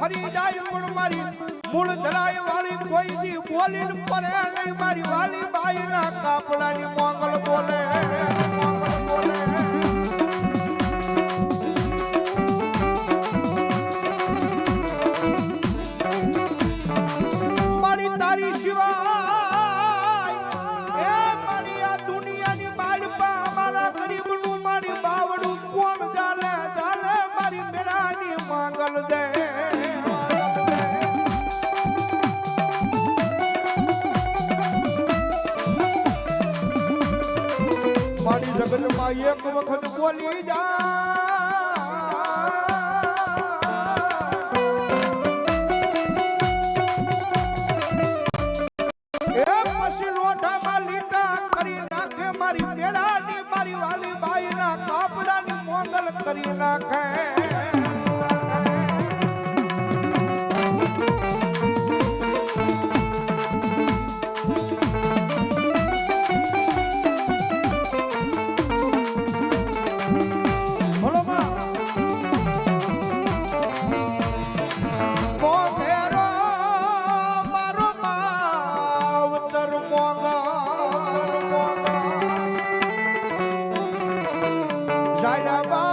ફરી જાય પણ મારી મૂળ ધરાય વાળી કોઈ દી બોલી પડે નહીં. મારી વાલી બાઈના કાપડાની મોંગલ બોલે મોંગલ તારી સિવાય જગતમાં એક વખત બોલી જા. કરી નાખે. મોંગા જાયલા